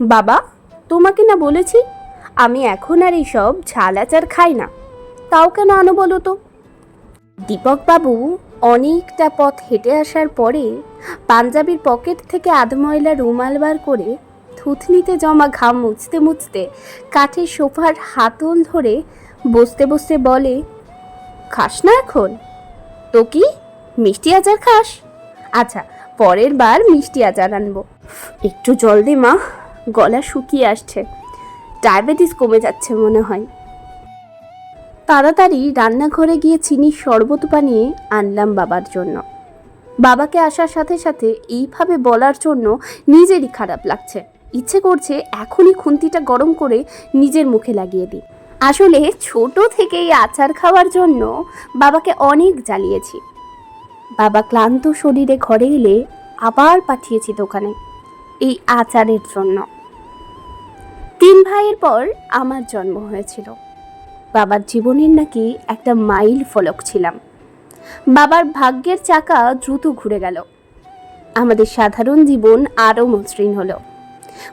বাবা, তোমাকে না বলেছি, আমি এখন আর এইসব ঝাল আচার খাই না। তাও কেন আনো বলো তো? দীপকবাবু অনেকটা পথ হেঁটে আসার পরে পাঞ্জাবির পকেট থেকে আধময়লা রুমাল বার করে থুতনিতে জমা ঘাম মুছতে মুছতে কাঠের সোফার হাতল ধরে বসতে বসতে বলে, খাস না এখন? তো কি? মিষ্টি আচার খাস? আচ্ছা পরের বার মিষ্টি আচার আনব। একটু জল দে মা। গলা শুকিয়ে আসছে। ডায়াবেটিস কমে যাচ্ছে মনে হয়। তাড়াতাড়ি রান্নাঘরে গিয়ে চিনির শরবত বানিয়ে আনলাম বাবার জন্য। বাবাকে আসার সাথে সাথে এইভাবে বলার জন্য নিজেরই খারাপ লাগছে। ইচ্ছে করছে এখনই খুন্তিটা গরম করে নিজের মুখে লাগিয়ে দিই। আসলে ছোট থেকেই আচার খাওয়ার জন্য বাবাকে অনেক জ্বালিয়েছি। বাবা ক্লান্ত শরীরে ঘরে এলে আবার পাঠিয়েছি দোকানে। এই আচারের জন্য। তিন ভাইয়ের পর আমার জন্ম হয়েছিল। বাবার জীবনের নাকি একটা মাইল ফলক ছিলাম। বাবার ভাগ্যের চাকা দ্রুত ঘুরে গেল। আমাদের সাধারণ জীবন আরও মসৃণ হলো।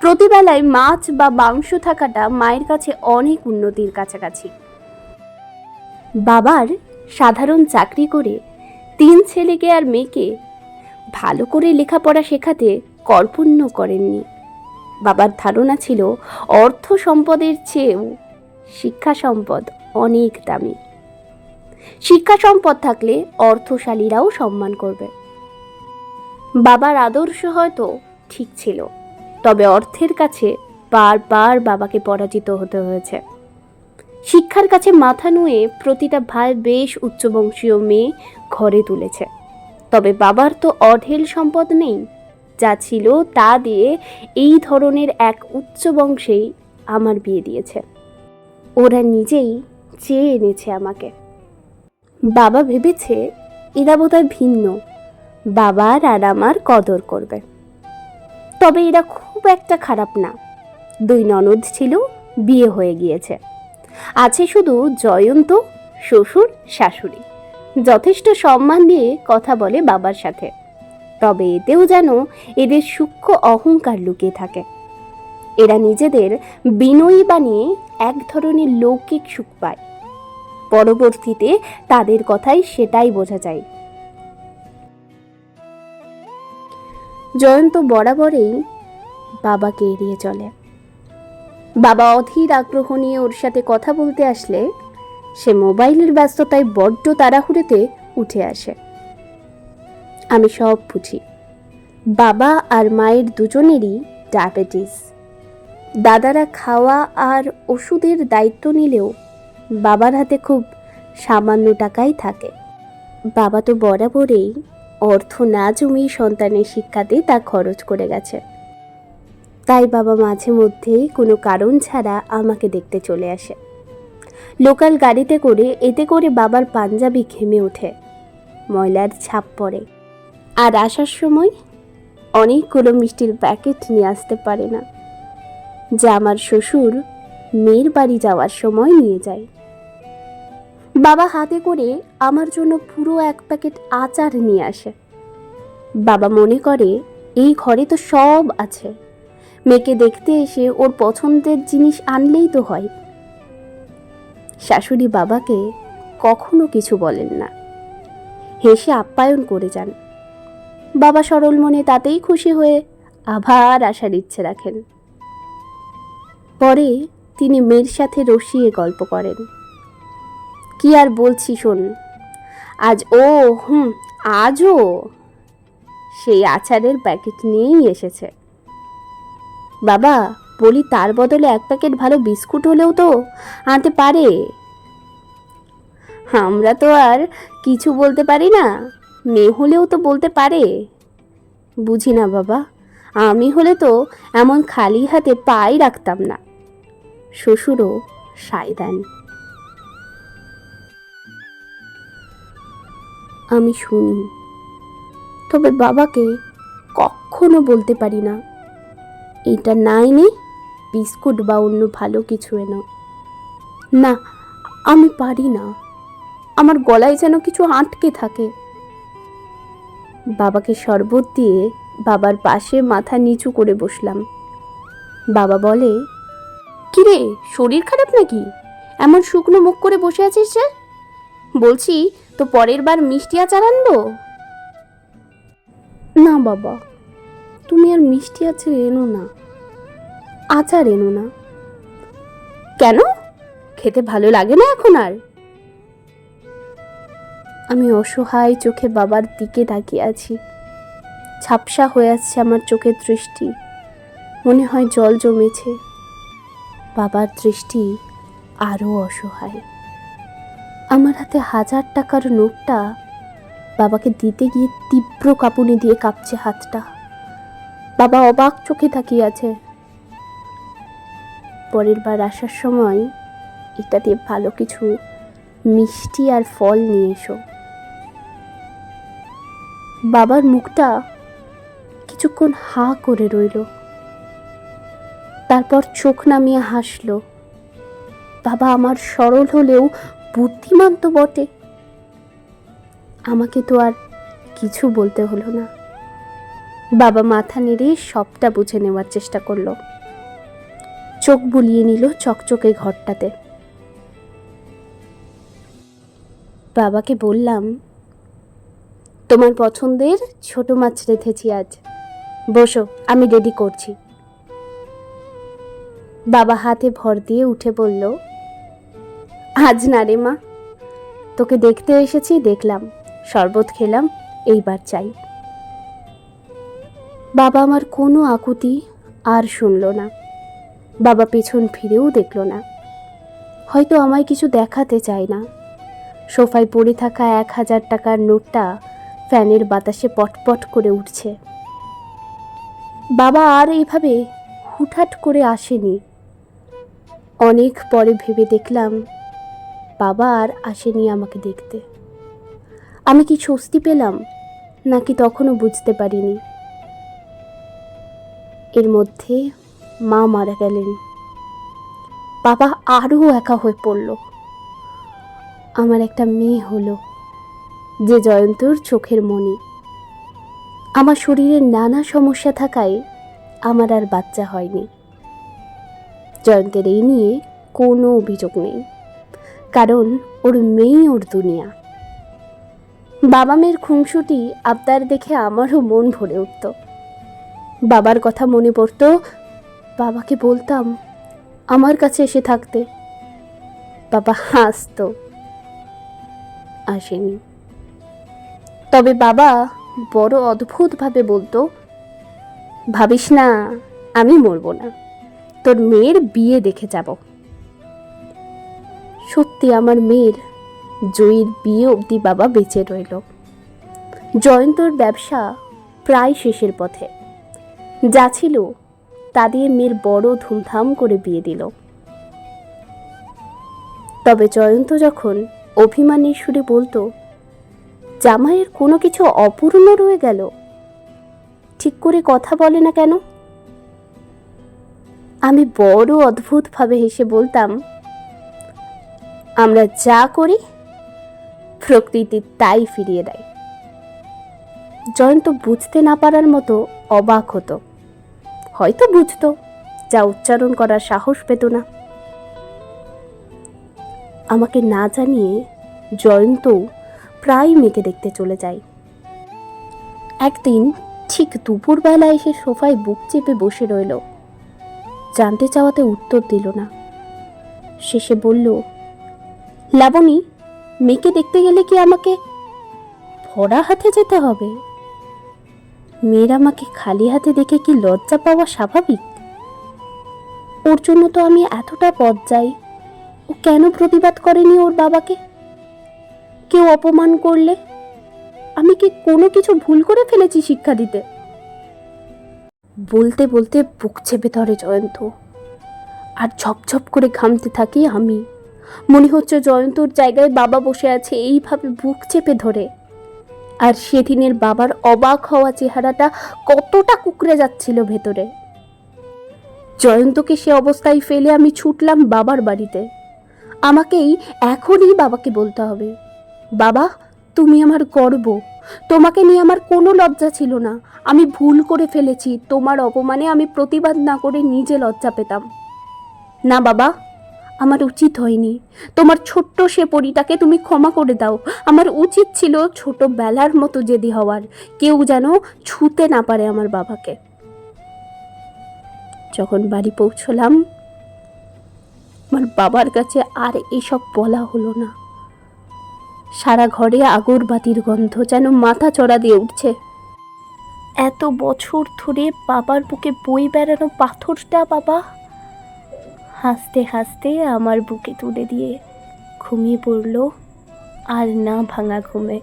প্রতিবেলায় মাছ বা মাংস থাকাটা মায়ের কাছে অনেক উন্নতির কাছাকাছি। বাবার সাধারণ চাকরি করে তিন ছেলেকে আর মেয়েকে ভালো করে লেখাপড়া শেখাতে কর্পণ্য করেননি। বাবার ধারণা ছিল, অর্থ সম্পদের চেয়েও শিক্ষা সম্পদ অনেক দামি। শিক্ষা সম্পদ থাকলে অর্থশালীরাও সম্মান করবে। বাবার আদর্শ হয়তো ঠিক ছিল, তবে অর্থের কাছে বারবার বাবাকে পরাজিত হতে হয়েছে। শিক্ষার কাছে মাথা নুয়ে প্রতিটা ভাই বেশ উচ্চবংশীয় মেয়ে ঘরে তুলেছে, তবে বাবার তো অঢেল সম্পদ নেই। যা ছিল তা দিয়ে এই ধরনের এক উচ্চ বংশেই আমার বিয়ে দিয়েছে। ওরা নিজেই চেয়ে এনেছে আমাকে। বাবা ভেবেছে এরা বোধহয় ভিন্ন বাবার আর আমার কদর করবে। তবে এরা খুব একটা খারাপ না। দুই ননদ ছিল, বিয়ে হয়ে গিয়েছে। আছে শুধু জয়ন্ত, শ্বশুর, শাশুড়ি। যথেষ্ট সম্মান দিয়ে কথা বলে বাবার সাথে। তবে এতেও যেন এদের সূক্ষ্ম অহংকার লুকিয়ে থাকে। এরা নিজেদের বিনয়ী বানিয়ে এক ধরনের লৌকিক সুখ পায়। পরবর্তীতে তাদের কথাই সেটাই বোঝা যায়। জয়ন্ত বরাবরেই বাবাকে এড়িয়ে চলে। বাবা অধীর আগ্রহ নিয়ে ওর সাথে কথা বলতে আসলে সে মোবাইলের ব্যস্ততায় বড্ড তাড়াহুড়োতে উঠে আসে। আমি সব বুঝি। বাবা আর মায়ের দুজনেরই ডায়াবেটিস। দাদারা খাওয়া আর ওষুধের দায়িত্ব নিলেও বাবার হাতে খুব সামান্য টাকাই থাকে। বাবা তো বরাবরেই অর্থ না জমিয়ে সন্তানের শিক্ষাতে তা খরচ করে গেছে। তাই বাবা মাঝে মধ্যেই কোনো কারণ ছাড়া আমাকে দেখতে চলে আসে। লোকাল গাড়িতে করে, এতে করে বাবার পাঞ্জাবি ঘেমে ওঠে। ময়লার ছাপ পড়ে। আর আসার সময় অনেকগুলো মিষ্টির প্যাকেট নিয়ে আসতে পারে না। যা আমার শ্বশুর মেয়ের বাড়ি যাওয়ার সময় নিয়ে যায়। বাবা হাতে করে আমার জন্য পুরো এক প্যাকেট আচার নিয়ে আসে। বাবা মনে করে, এই ঘরে তো সব আছে। মেয়েকে দেখতে এসে ওর পছন্দের জিনিস আনলেই তো হয়। শাশুড়ি বাবাকে কখনো কিছু বলেন না। হেসে আপ্যায়ন করে যান। বাবা সরল মনে তাতেই খুশি হয়ে আবার আসার ইচ্ছে রাখেন। পরে তিনি মেয়ের সাথে রসিয়ে গল্প করেন। কি আর বলছি শোন, আজ ও, হুম, আজও সেই আচারের প্যাকেট নিয়েই এসেছে। বাবা, বলি তার বদলে এক প্যাকেট ভালো বিস্কুট হলেও তো আনতে পারে। আমরা তো আর কিছু বলতে পারি না। মেয়ে হলেও তো বলতে পারে। বুঝি না বাবা, আমি হলে তো এমন খালি হাতে পাই রাখতাম না। শ্বশুরও সায় দেন আমি শুনি, তবে বাবাকে কখনো বলতে পারি না। এটা নাই নে, বিস্কুট বা অন্য ভালো কিছু এনো। না, আমি পারি না। আমার গলায় যেন কিছু আটকে থাকে। বাবাকে শরবত দিয়ে বাবার পাশে মাথা নিচু করে বসলাম। বাবা বলে কিরে শরীর খারাপ নাকি? এমন শুকনো মুখ করে বসে আছিস যে? বলছি, তো পরের বার মিষ্টি আচার আনব? না বাবা, তুমি আর মিষ্টি আচার এনো না, আচার এনো না। কেন? খেতে ভালো লাগে না এখন আর? আমি অসহায় চোখে বাবার দিকে তাকিয়ে আছি। ঝাপসা হয়ে আসছে আমার চোখের দৃষ্টি। মনে হয় জল জমেছে। বাবার দৃষ্টি আরও অসহায়। আমার হাতে হাজার টাকার নোটটা বাবাকে দিতে গিয়ে তীব্র কাঁপুনি দিয়ে কাঁপছে হাতটা। বাবা অবাক চোখে তাকিয়ে আছে। পরের বার আসার সময় এটা দিয়ে ভালো কিছু মিষ্টি আর ফল নিয়ে এসো। বাবার মুখটা কিছুক্ষণ হা করে রইল। তারপর চোখ নামিয়ে হাসলো। বাবা আমার সরল হলেও বুদ্ধিমান তো বটে। আমাকে তো আর কিছু বলতে হলো না। বাবা মাথা নেড়ে সবটা বুঝে নেওয়ার চেষ্টা করল। চোখ বুলিয়ে নিল চকচকে ঘরটাতে। বাবাকে বললাম তোমার পছন্দের ছোট মাছ রেখেছি আজ। বসো, আমি রেডি করছি। বাবা হাতে ভর দিয়ে উঠে বলল, আজ না রে মা, তোকে দেখতে এসেছি, দেখলাম। শরবত খেলাম, এইবার চাই। বাবা আমার কোনো আকুতি আর শুনল না। বাবা পেছন ফিরেও দেখল না। হয়তো আমায় কিছু দেখাতে চায় না। সোফায় পড়ে থাকা এক হাজার টাকার নোটটা ফ্যানের বাতাসে পটপট করে উঠছে। বাবা আর এইভাবে হুটহাট করে আসেনি। অনেক পরে ভেবে দেখলাম, বাবা আর আসেনি আমাকে দেখতে। আমি কি স্বস্তি পেলাম, নাকি তখনও বুঝতে পারিনি। এর মধ্যে মা মারা গেলেন। বাবা আরও একা হয়ে পড়ল। আমার একটা মেয়ে হলো। যে জয়ন্তর চোখের মণি আমার শরীরের নানা সমস্যা থাকায় আমার আর বাচ্চা হয়নি। জয়ন্তের এই নিয়ে কোনো অভিযোগ নেই। কারণ ওর মেয়েই ওর দুনিয়া। বাবা মেয়ের খুংসুটি আবদার দেখে আমারও মন ভরে উঠত। বাবার কথা মনে পড়তো, বাবাকে বলতাম আমার কাছে এসে থাকতে। বাবা হাসতো। আসেনি। তবে বাবা বড় অদ্ভুতভাবে বলতো, ভাবিস না, আমি মরবো না, তোর মেয়ের বিয়ে দেখে যাব। সত্যি আমার মেয়ের জয়ীর বিয়ে অবধি বাবা বেঁচে রইল। জয়ন্তর ব্যবসা প্রায় শেষের পথে। যা ছিল তা দিয়ে মেয়ের বড় ধুমধাম করে বিয়ে দিল। তবে জয়ন্ত যখন অভিমানের সুরে বলতো জামাইয়ের কোনো কিছু অপূর্ণ রয়ে গেল? ঠিক করে কথা বলে না কেন? আমি বড় অদ্ভুতভাবে হেসে বলতাম, আমরা যা করি, প্রকৃতি তাই ফিরিয়ে দেয়। জয়ন্ত বুঝতে না পারার মতো অবাক হতো। হয়তো বুঝতো, যা উচ্চারণ করার সাহস পেত না। আমাকে না জানিয়ে জয়ন্ত প্রায় মেয়েকে দেখতে চলে যাই একদিন ঠিক দুপুরবেলা এসে সোফায় বুক চেপে বসে রইল। জানতে চাওয়াতে উত্তর দিল না। শেষে বলল, লাবণী, মেয়েকে দেখতে গেলে কি আমাকে ভরা হাতে যেতে হবে? মেয়ের আমাকে খালি হাতে দেখে কি লজ্জা পাওয়া স্বাভাবিক? ওর জন্য তো আমি এতটা পথ যাই। ও কেন প্রতিবাদ করেনি ওর বাবাকে? কেউ অপমান করলে? আমি কি কোনো কিছু ভুল করে ফেলেছি শিক্ষা দিতে? বলতে বলতে বুক চেপে ধরে জয়ন্ত। আর ঝপঝপ করে ঘামতে থাকি আমি। মনে হচ্ছে জয়ন্তর জায়গায় বাবা বসে আছে, এইভাবে বুক চেপে ধরে। আর সেদিনের বাবার অবাক হওয়া চেহারাটা কতটা কুকড়ে যাচ্ছিল ভেতরে। জয়ন্তকে সে অবস্থায় ফেলে আমি ছুটলাম বাবার বাড়িতে। আমাকেই এখনই বাবাকে বলতে হবে। বাবা, তুমি আমার গর্ব। তোমাকে নিয়ে আমার কোনো লজ্জা ছিল না। আমি ভুল করে ফেলেছি। তোমার অপমানে আমি প্রতিবাদ না করে নিজে লজ্জা পেতাম। না বাবা, আমার উচিত হয়নি। তোমার ছোট্ট সে পরিটাকে তুমি ক্ষমা করে দাও। আমার উচিত ছিল ছোটবেলার মতো জেদি হওয়ার। কেউ যেন ছুতে না পারে আমার বাবাকে। যখন বাড়ি পৌঁছলাম, আমার বাবার কাছে আর এসব বলা হলো না। সারা ঘরে আগরবাতির গন্ধ যেন মাথা চড়া দিয়ে উঠছে। এত বছর ধরে বাবার বুকে বই বেড়ানো পাথরটা, বাবা। হাসতে হাসতে আমার বুকে তুলে দিয়ে ঘুমিয়ে পড়ল, আর না ভাঙা ঘুমে।